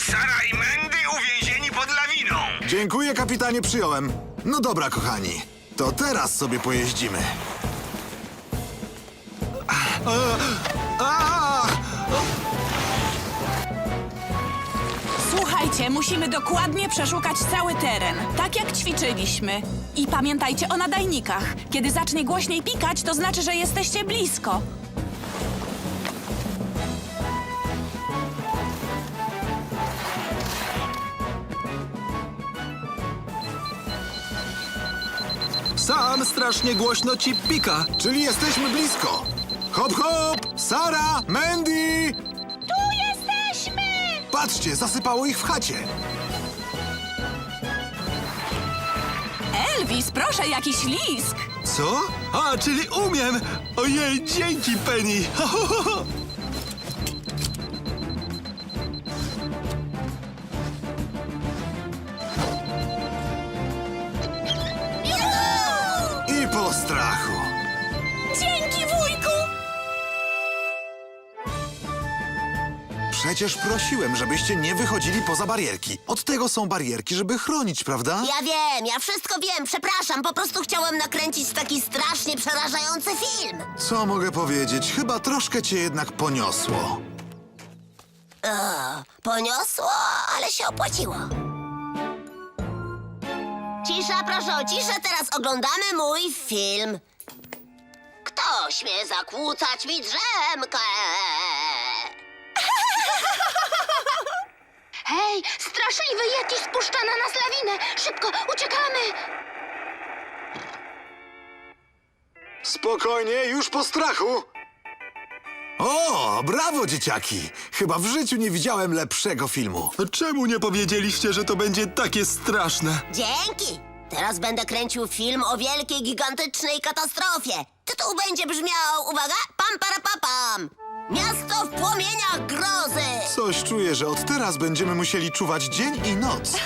Sara i Mandy uwięzieni pod lawiną. Dziękuję, kapitanie, przyjąłem. No dobra, kochani, to teraz sobie pojeździmy. Słuchajcie, musimy dokładnie przeszukać cały teren, tak jak ćwiczyliśmy. I pamiętajcie o nadajnikach. Kiedy zacznie głośniej pikać, to znaczy, że jesteście blisko. Sam strasznie głośno ci pika. czyli jesteśmy blisko. Hop, hop! Sara, Mandy! Tu jesteśmy! Patrzcie, zasypało ich w chacie. Elvis, proszę, jakiś lisk. Co? A, czyli umiem! Ojej, dzięki, Penny! Przecież prosiłem, żebyście nie wychodzili poza barierki. Od tego są barierki, żeby chronić, prawda? Ja wiem, ja wszystko wiem, przepraszam, po prostu chciałem nakręcić taki strasznie przerażający film. Co mogę powiedzieć? Chyba troszkę cię jednak poniosło. Poniosło, ale się opłaciło. Cisza, proszę o ciszę, teraz oglądamy mój film. Kto śmie zakłócać mi drzemkę? Hej, straszliwy Yeti spuszcza na nas lawinę! Szybko, uciekamy! Spokojnie, już po strachu. O, brawo, dzieciaki! Chyba w życiu nie widziałem lepszego filmu. Czemu nie powiedzieliście, że to będzie takie straszne? Dzięki! Teraz będę kręcił film o wielkiej, gigantycznej katastrofie. Tytuł będzie brzmiał, uwaga, pam para pa, pam. Miasto w płomieniach grozy. Coś czuję, że od teraz będziemy musieli czuwać dzień i noc.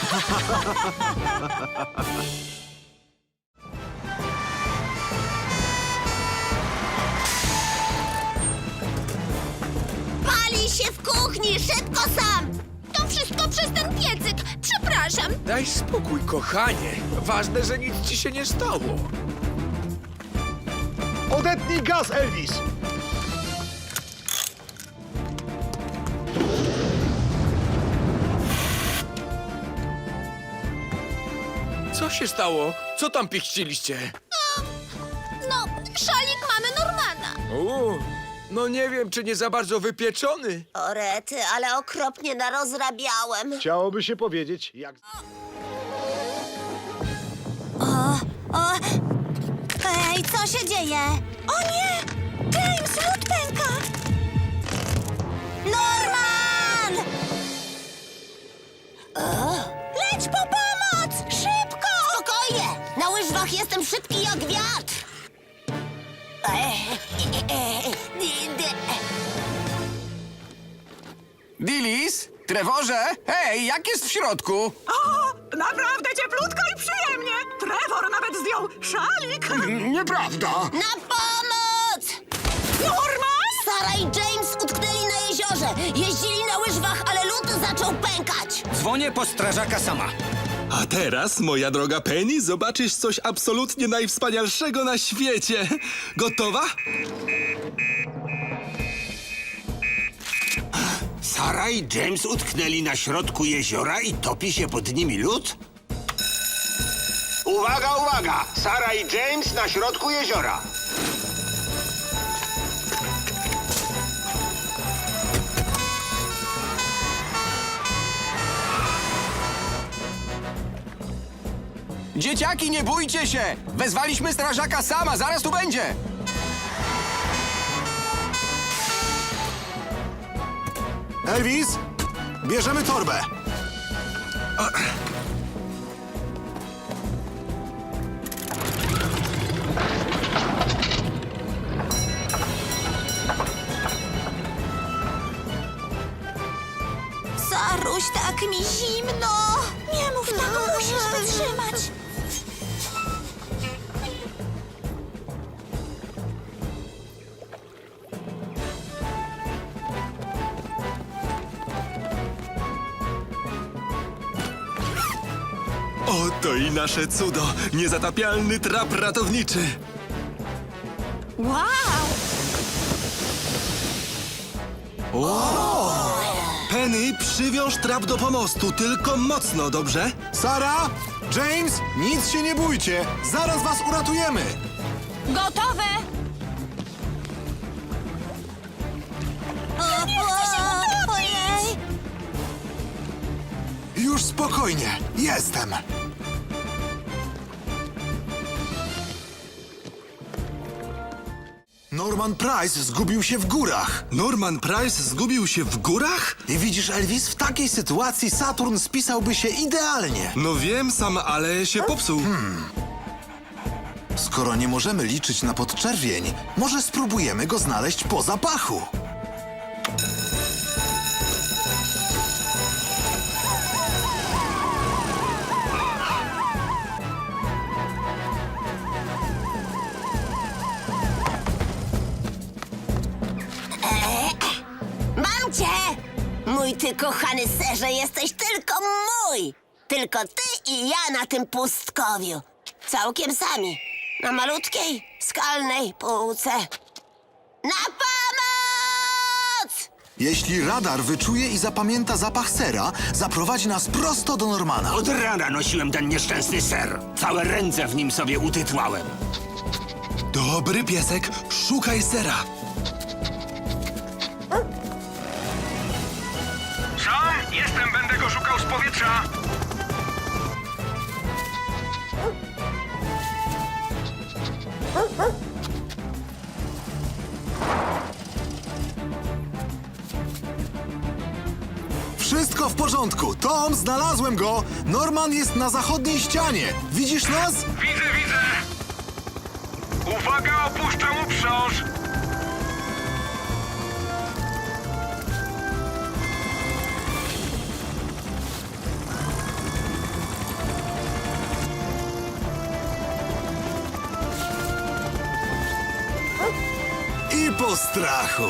Pali się w kuchni, szybko sam! To wszystko przez ten piecyk! Przepraszam! Daj spokój, kochanie. Ważne, że nic ci się nie stało. Odetnij gaz, Elvis. Się stało? Co tam pichciliście? No, szalik mamy Normana! Uuu, no nie wiem, czy nie za bardzo wypieczony. O rety, ale okropnie narozrabiałem. Chciałoby się powiedzieć, jak... O, ej, co się dzieje? O nie! James, lód pęka! Norman! Leć po! Łyżwach jestem szybki jak wiatr! Dilis? Trevorze? Hej, jak jest w środku? O, naprawdę cieplutko i przyjemnie. Trevor nawet zdjął szalik. Nieprawda. Na pomoc! Norman! Sara i James utknęli na jeziorze. Jeździli na łyżwach, ale lód zaczął pękać. Dzwonię po strażaka sama. A teraz, moja droga Penny, zobaczysz coś absolutnie najwspanialszego na świecie. Gotowa? Sara i James utknęli na środku jeziora i topi się pod nimi lód? Uwaga, uwaga! Sara i James na środku jeziora. Dzieciaki, nie bójcie się! Wezwaliśmy strażaka sama, zaraz tu będzie! Elvis, bierzemy torbę. Saruś, tak mi zimno. Nie mów tak, musisz wytrzymać. Oto i nasze cudo. Niezatapialny trap ratowniczy. Wow! Penny, przywiąż trap do pomostu, tylko mocno, dobrze? Sara, James, nic się nie bójcie. Zaraz was uratujemy. Gotowe! Ojej! Już spokojnie. Jestem. Norman Price zgubił się w górach. Norman Price zgubił się w górach? I widzisz, Elvis, w takiej sytuacji Saturn spisałby się idealnie. No wiem sam, ale się popsuł. Skoro nie możemy liczyć na podczerwień, może spróbujemy go znaleźć po zapachu. Ty kochany serze, jesteś tylko mój! Tylko ty i ja na tym pustkowiu. Całkiem sami. Na malutkiej, skalnej półce. Na pomoc! Jeśli radar wyczuje i zapamięta zapach sera, zaprowadzi nas prosto do Normana. Od rana nosiłem ten nieszczęsny ser. Całe ręce w nim sobie utytłałem. Dobry piesek, szukaj sera. Jestem, będę go szukał z powietrza. Wszystko w porządku. Tom, znalazłem go. Norman jest na zachodniej ścianie. Widzisz nas? Widzę, widzę. Uwaga, opuszczam uprząż. Strachu.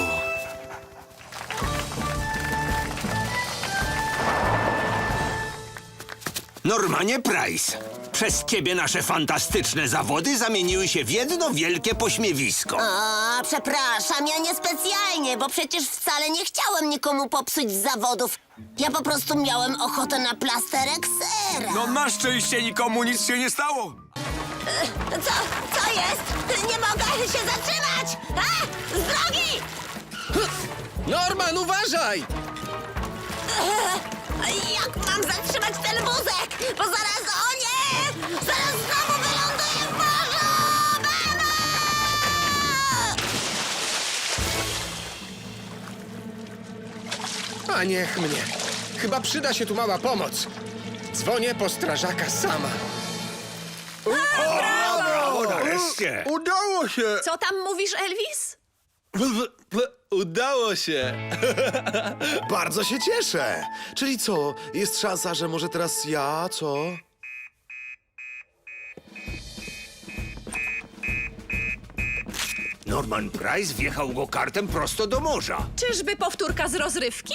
Normanie Price, przez ciebie nasze fantastyczne zawody zamieniły się w jedno wielkie pośmiewisko. O, przepraszam, ja niespecjalnie, bo przecież wcale nie chciałem nikomu popsuć zawodów. Ja po prostu miałem ochotę na plasterek sera. No na szczęście nikomu nic się nie stało. Co? Co jest? Nie mogę się zatrzymać! A! Z drogi! Norman, uważaj! Jak mam zatrzymać ten wózek? Bo zaraz, o nie! Zaraz znowu wyląduję w morzu! Mamo! A niech mnie. Chyba przyda się tu mała pomoc. Dzwonię po strażaka sama. Brawo, nareszcie! Udało się! Co tam mówisz, Elvis? Udało się. Bardzo się cieszę. Czyli co, jest szansa, że może teraz ja, co? Norman Price wjechał go kartem prosto do morza. Czyżby powtórka z rozrywki?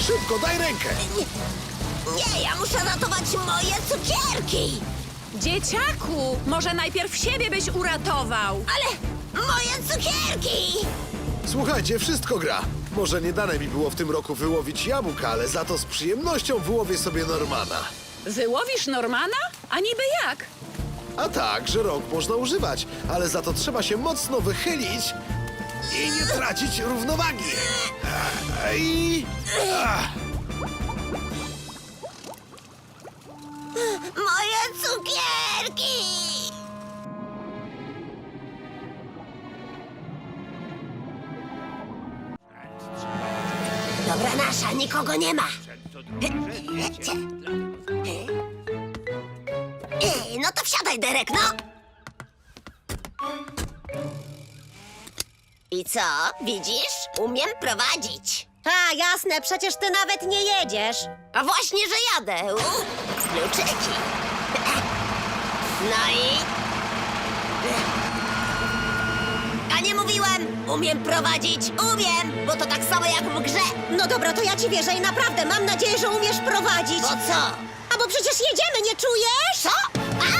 Szybko, daj rękę. Nie, ja muszę ratować moje cukierki! Dzieciaku, może najpierw siebie byś uratował. Ale moje cukierki! Słuchajcie, wszystko gra. Może nie dane mi było w tym roku wyłowić jabłka, ale za to z przyjemnością wyłowię sobie Normana. Wyłowisz Normana? A niby jak? A tak, że rąk można używać, ale za to trzeba się mocno wychylić i nie tracić równowagi. I... Moje cukierki! Dobra nasza, nikogo nie ma. Ej, No to wsiadaj, Derek, no! I co, widzisz? Umiem prowadzić. A, jasne, przecież ty nawet nie jedziesz. A właśnie, że jadę. U, kluczyki. No i... A nie mówiłem! Umiem prowadzić, umiem! Bo to tak samo jak w grze. No dobra, to ja ci wierzę i naprawdę mam nadzieję, że umiesz prowadzić. Bo co? A bo przecież jedziemy, nie czujesz? Co? A!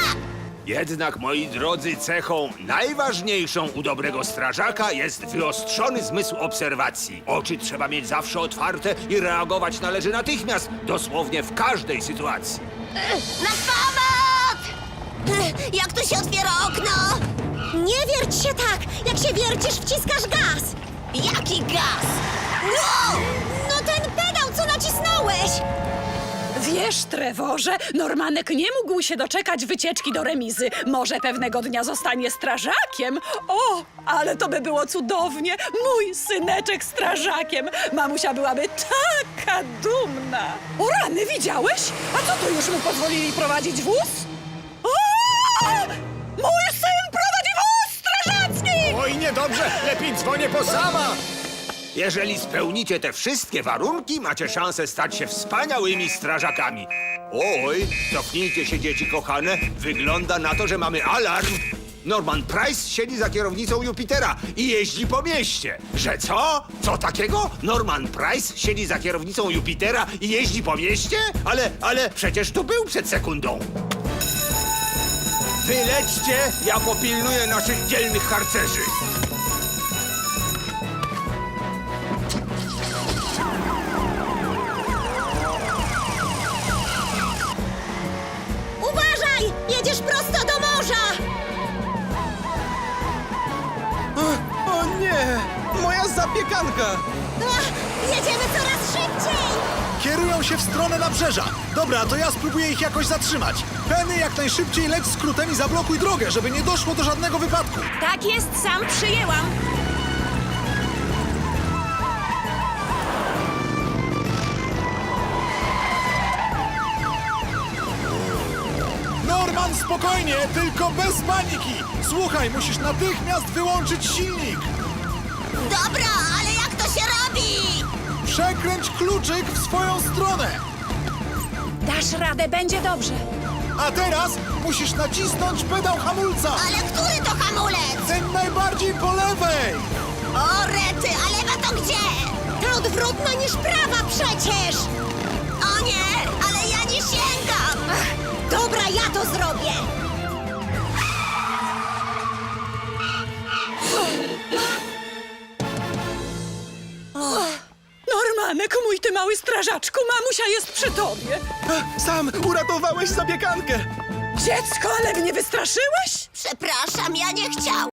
Jednak, moi drodzy, cechą najważniejszą u dobrego strażaka jest wyostrzony zmysł obserwacji. Oczy trzeba mieć zawsze otwarte i reagować należy natychmiast, dosłownie w każdej sytuacji. Na pomoc! Jak tu się otwiera okno? Nie wierć się tak! Jak się wiercisz, wciskasz gaz! Jaki gaz? Wow! No ten pedał, co nacisnąłeś! Wiesz, Trevorze, Normanek nie mógł się doczekać wycieczki do remizy. Może pewnego dnia zostanie strażakiem? O, ale to by było cudownie! Mój syneczek strażakiem! Mamusia byłaby taka dumna! O rany, widziałeś? A co to już mu pozwolili prowadzić wóz? O! Mój syn prowadzi wóz strażacki! Oj, niedobrze! Lepiej dzwonię po sama! Jeżeli spełnicie te wszystkie warunki, macie szansę stać się wspaniałymi strażakami. Oj, cofnijcie się, dzieci kochane. Wygląda na to, że mamy alarm. Norman Price siedzi za kierownicą Jupitera i jeździ po mieście. Że co? Co takiego? Norman Price siedzi za kierownicą Jupitera i jeździ po mieście? Ale, ale przecież tu był przed sekundą. Wylećcie, ja popilnuję naszych dzielnych harcerzy. Zapiekanka! Ach, jedziemy coraz szybciej! Kierują się w stronę nabrzeża. Dobra, to ja spróbuję ich jakoś zatrzymać. Penny, jak najszybciej leć skrótem i zablokuj drogę, żeby nie doszło do żadnego wypadku. Tak jest, sam przyjęłam. Norman, spokojnie, tylko bez paniki. Słuchaj, musisz natychmiast wyłączyć silnik. Dobra, ale jak to się robi? Przekręć kluczyk w swoją stronę. Dasz radę, będzie dobrze. A teraz musisz nacisnąć pedał hamulca. Ale który to hamulec? Ten najbardziej po lewej. O, rety, a lewa to gdzie? Ta odwrotna niż prawa przecież! Mały strażaczku, mamusia jest przy tobie. Sam uratowałeś zapiekankę! Dziecko, ale mnie wystraszyłeś? Przepraszam, ja nie chciałam.